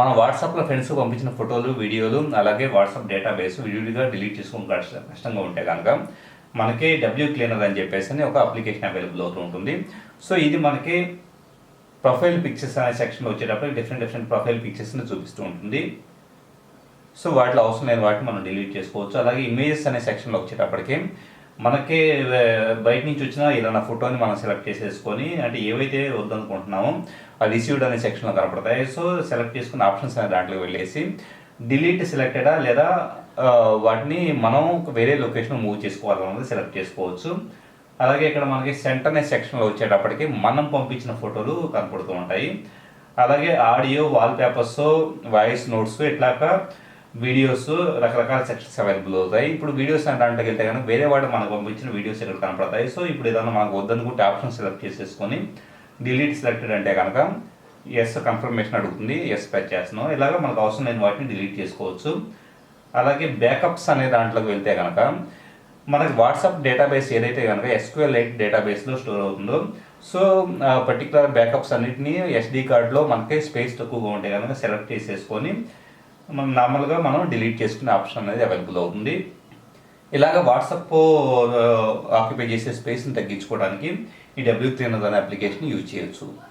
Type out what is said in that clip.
మనం వాట్సాప్లో ఫ్రెండ్స్కి పంపించిన ఫోటోలు వీడియోలు అలాగే వాట్సాప్ డేటాబేస్ విడివిడిగా డిలీట్ చేసుకోవడం కష్ట- కష్టంగా ఉంటే కనుక మనకి డబ్ల్యూ క్లీనర్ అని చెప్పేసి అని ఒక అప్లికేషన్ అవైలబుల్ అవుతూ ఉంటుంది. సో ఇది మనకి ప్రొఫైల్ పిక్చర్స్ అనే సెక్షన్లో వచ్చేటప్పుడు డిఫరెంట్ డిఫరెంట్ ప్రొఫైల్ పిక్చర్స్ని చూపిస్తూ ఉంటుంది. సో వాటిలో అవసరం లేని వాటిని మనం డిలీట్ చేసుకోవచ్చు. అలాగే ఇమేజెస్ అనే సెక్షన్లో వచ్చేటప్పటికి మనకే బయట నుంచి వచ్చిన ఏదైనా ఫోటోని మనం సెలెక్ట్ చేసేసుకొని అంటే ఏవైతే వద్దనుకుంటున్నామో ఆ రిసీవ్డ్ అనే సెక్షన్లో కనపడతాయి. సో సెలెక్ట్ చేసుకున్న ఆప్షన్స్ అనే దాంట్లోకి వెళ్ళేసి డిలీట్ సెలెక్టెడా లేదా వాటిని మనం వేరే లొకేషన్ మూవ్ చేసుకోవాలన్నది సెలెక్ట్ చేసుకోవచ్చు. అలాగే ఇక్కడ మనకి సెంట్ అనే సెక్షన్లో వచ్చేటప్పటికి మనం పంపించిన ఫోటోలు కనపడుతూ ఉంటాయి. అలాగే audio wall papers voice notes ఇట్లాగా వీడియోస్ రకరకాల సెక్షన్స్ అవైలబుల్ అవుతాయి. ఇప్పుడు వీడియోస్ అంటే దాంట్లోకి వెళ్తే కనుక వేరే వాడు మనకు పంపించిన వీడియోస్ ఇక్కడ కనపడతాయి. సో ఇప్పుడు ఏదైనా మనకు వద్దనుకుంటే ఆప్షన్ సెలెక్ట్ చేసేసుకొని డిలీట్ సెలెక్టెడ్ అంటే కనుక ఎస్ కన్ఫర్మేషన్ అడుగుతుంది. ఎస్ ప్రెస్ చేస్తున్నాం. ఇలాగ మనకు అవసరం లేని వాటిని డిలీట్ చేసుకోవచ్చు. అలాగే బ్యాకప్స్ అనే దాంట్లోకి వెళ్తే కనుక మనకి వాట్సాప్ డేటాబేస్ ఏదైతే కనుక ఎస్క్యూఎల్ ఎయిట్ డేటాబేస్లో స్టోర్ అవుతుందో సో పర్టికులర్ బ్యాకప్స్ అన్నిటిని ఎస్డి కార్డ్లో మనకి స్పేస్ తక్కువగా ఉంటే కనుక సెలెక్ట్ చేసేసుకొని మనం నార్మల్గా మనం డిలీట్ చేసుకునే ఆప్షన్ అనేది అవైలబుల్ అవుతుంది. ఇలాగ వాట్సాప్ ఆక్యుపై చేసే స్పేస్ని తగ్గించుకోవడానికి ఈ డబ్ల్యూ త్రీ అనే అప్లికేషన్ యూజ్ చేయొచ్చు.